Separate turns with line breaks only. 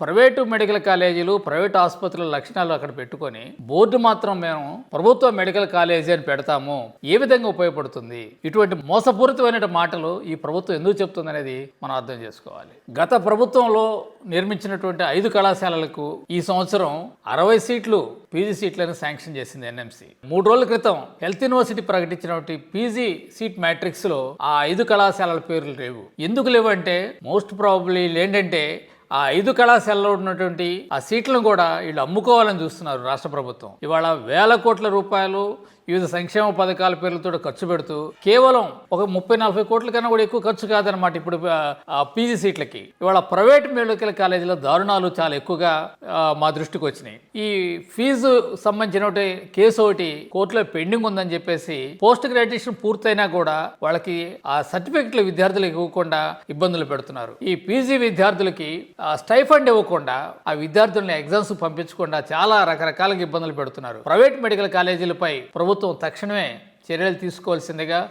Private medical కాలేజీలు private ఆసుపత్రుల లక్షణాలు అక్కడ పెట్టుకొని బోర్డు మాత్రం మేము ప్రభుత్వ మెడికల్ కాలేజీ అని పెడతాము. ఏ విధంగా ఉపయోగపడుతుంది? ఇటువంటి మోసపూరితమైన మాటలు ఈ ప్రభుత్వం ఎందుకు చెప్తుంది అనేది మనం అర్థం చేసుకోవాలి. గత ప్రభుత్వంలో నిర్మించినటువంటి ఐదు కళాశాలలకు ఈ సంవత్సరం అరవై సీట్లు పీజీ సీట్లను శాంక్షన్ చేసింది ఎన్ఎంసీ. మూడు రోజుల క్రితం హెల్త్ యూనివర్సిటీ ప్రకటించినటువంటి పీజీ సీట్ మ్యాట్రిక్స్లో ఆ ఐదు కళాశాలల పేర్లు లేవు. ఎందుకు లేవు అంటే మోస్ట్ ప్రాబబ్లీ ఏంటంటే ఆ ఐదు కళాశాలలో ఉన్నటువంటి ఆ సీట్లను కూడా వీళ్ళు అమ్ముకోవాలని చూస్తున్నారు రాష్ట్ర ప్రభుత్వం. ఇవాళ వేల కోట్ల రూపాయలు వివిధ సంక్షేమ పథకాల పేర్లతో ఖర్చు పెడుతూ కేవలం ఒక ముప్పై నలభై కోట్ల కన్నా కూడా ఎక్కువ ఖర్చు కాదనమాట ఇప్పుడు పీజీ సీట్లకి. ఇవాళ ప్రైవేట్ మెడికల్ కాలేజీలో దారుణాలు చాలా ఎక్కువగా మా దృష్టికి వచ్చినాయి. ఈ ఫీజు సంబంధించిన కేసు ఒకటి కోర్టులో పెండింగ్ ఉందని చెప్పేసి పోస్ట్ గ్రాడ్యుయేషన్ పూర్తయినా కూడా వాళ్ళకి ఆ సర్టిఫికెట్లు విద్యార్థులకు ఇవ్వకుండా ఇబ్బందులు పెడుతున్నారు. ఈ పీజీ విద్యార్థులకి స్టైఫండ్ ఇవ్వకుండా ఆ విద్యార్థుల్ని ఎగ్జామ్స్ పంపించకుండా చాలా రకరకాలుగా ఇబ్బందులు పెడుతున్నారు. ప్రైవేట్ మెడికల్ కాలేజీలపై ప్రభుత్వం తక్షణమే చర్యలు తీసుకోవాల్సిందిగా